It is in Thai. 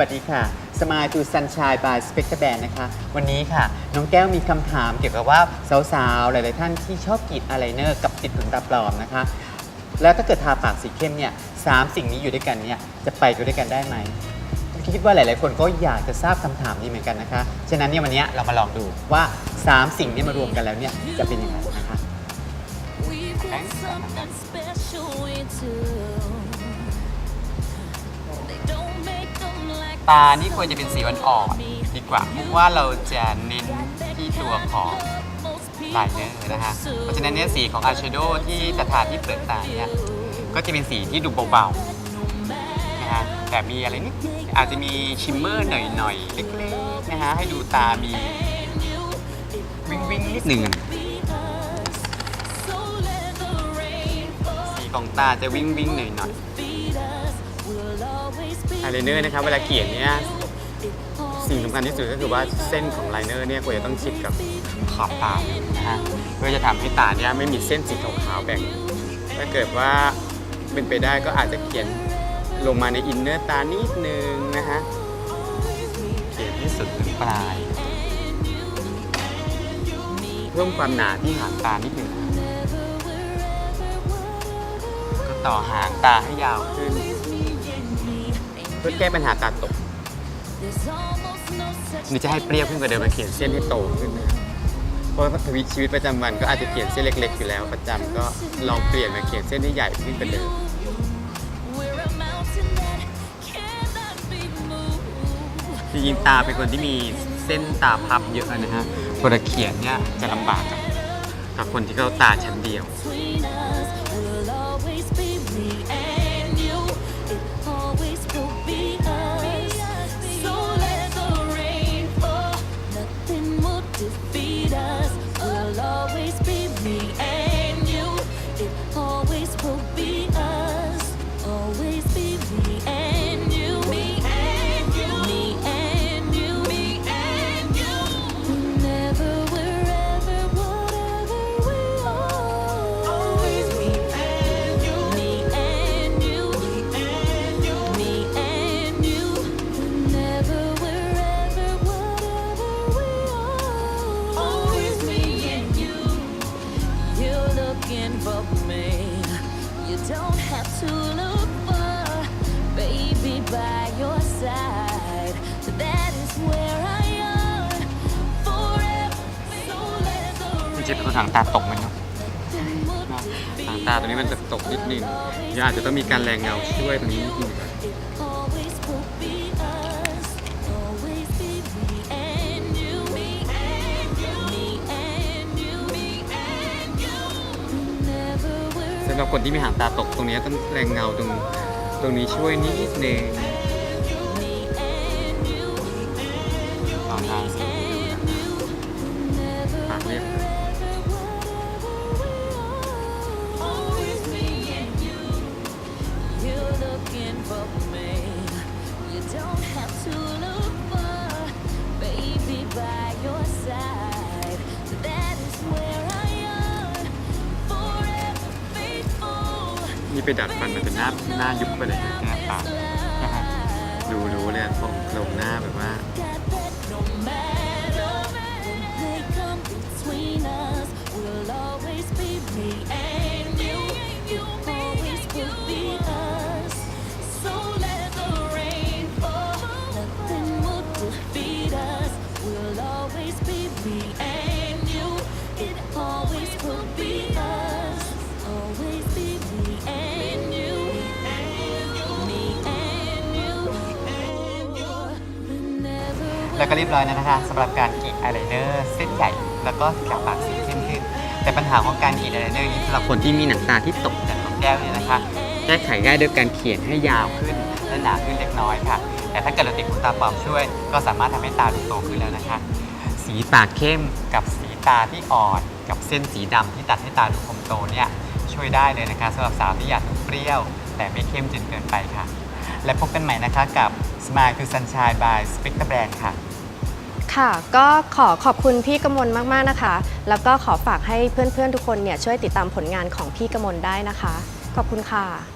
วัสดีค่ะ Smile to Sunshine by Spectre Band นะคะ วันนี้ค่ะ น้องแก้วมีคำถามเกี่ยวกับว่าสาวๆ หลายๆ ท่านที่ชอบกรีดอายไลเนอร์กับติดขนตาปลอมนะคะ แล้วถ้าเกิดทาปากสีเข้มเนี่ยสามสิ่งนี้อยู่ด้วยกันเนี่ยจะไปด้วยกันได้ไหมคิดว่าหลาย ๆ คนก็อยากจะทราบคำถามนี้เหมือนกันนะคะ ฉะนั้นเนี่ยวันนี้เรามาลองดูว่า 3 สิ่งนี้มารวมกันแล้วเนี่ยจะเป็นยังไงนะคะ ตานี่ควรจะเป็นสีอ่อนๆดีกว่าเพราะว่าเราจะเน้นที่ตัวของไลเนอร์นะฮะเพราะฉะนั้นเนี่ยสีของอายแชโดว์ที่จะทาที่เปลือกตาเนี่ยก็จะเป็นสีที่ดูเบาๆนะฮะแต่มีอะไรนิดอาจจะมีชิมเมอร์หน่อยๆเล็กๆนะฮะให้ดูตามีวิงวิงๆนิดหนึ่งสีของตาจะวิงวิงๆหน่อย feed อายไลเนอร์นะครับเวลาเขียนเนี่ยสิ่งสำคัญที่สุดก็คือว่าเส้นของไลเนอร์เนี่ยควรจะต้องชิดกับขอบตานะฮะเพื่อจะทำให้ตาเนี่ยไม่มีเส้นสีขาวๆแบ่ง ถ้าเกิดว่าเป็นไปได้ก็อาจจะเขียนลงมาในอินเนอร์ตานิดนึงนะฮะเขียนที่สุดถึงปลาย เพิ่มความหนาที่หางตานิดนึงก็ต่อหางตาให้ยาวขึ้น พื่อแก้ปัญหาตาตก There's almost no such หรือจะให้เปรี้ยวขึ้นกว่าเดิมมาเขียนเส้นให้โตขึ้นนะเพราะว่าชีวิตประจำวันก็อาจจะเขียนเส้นเล็ก ๆ อยู่แล้วประจำก็ลองเปลี่ยนมาเขียนเส้นให้ใหญ่ขึ้นกว่าเดิม We're a mountain that cannot be moved. จริงๆตาเป็นคนที่มีเส้นตาพับเยอะนะฮะเวลาเขียนเนี่ยจะลำบากกับกับคนที่เขาตาชั้นเดียว Between always will be us. Always be me and you. Me and you. Me and you. Me and you. Never, wherever, whatever we are. Always me and you. Me and you. Me and you. Me and you. Never, wherever, whatever we are. Always me and you. You're looking for me. You don't have to look far, baby, by your side. That is where I am forever. So let the จริงๆเป็นคนหางตาตกไหมเนาะหางตาตรงนี้มันจะตกนิดนึงเดี๋ยวอาจจะต้องมีการแรงเงาช่วยตรงนี้นิดนึงำหรับคนที่มีหางตาตกตรงนี้ต้องแรงเงาตรงตรงนี้ช่วยนิดนึง me and you. ลองทาง ไปดัดฟันมันเป็นหน้าหน้ายุบไปเลยนะแก้ปากนะฮะดูรู้เลยโครงโครงหน้าแบบว่า we'll always be me แล้วก็เรียบร้อยแล้วนะคะสำหรับการกรีดอายไลเนอร์เส้นใหญ่ แล้วก็กับปากสีเข้มขึ้น แต่ปัญหาของการกรีดอายไลเนอร์นี้สำหรับคนที่มีหนังตาที่ตกจากของแก้วเนี่ยนะคะแก้ไขง่ายด้วยการเขียนให้ยาวขึ้นและหนาขึ้นเล็กน้อยค่ะ แต่ถ้าเกิดเราติดขนตาปลอมช่วย ก็สามารถทำให้ตาดูโตขึ้นแล้วนะคะ สีปากเข้มกับสีตาที่อ่อนกับเส้นสีดำที่ตัดให้ตาดูคมโตเนี่ยช่วยได้เลยนะคะสำหรับสาวที่อยากดูเปรี้ยว แต่ไม่เข้มจนเกินไปค่ะ และพบกันใหม่นะคะกับ Smile to Sunshine by Spectre Brand ค่ะ ค่ะ ก็ขอขอบคุณพี่กมลมาก ๆ นะคะ แล้วก็ขอฝากให้เพื่อน ๆ ทุกคนเนี่ยช่วยติดตามผลงานของพี่กมลได้นะคะ ขอบคุณค่ะ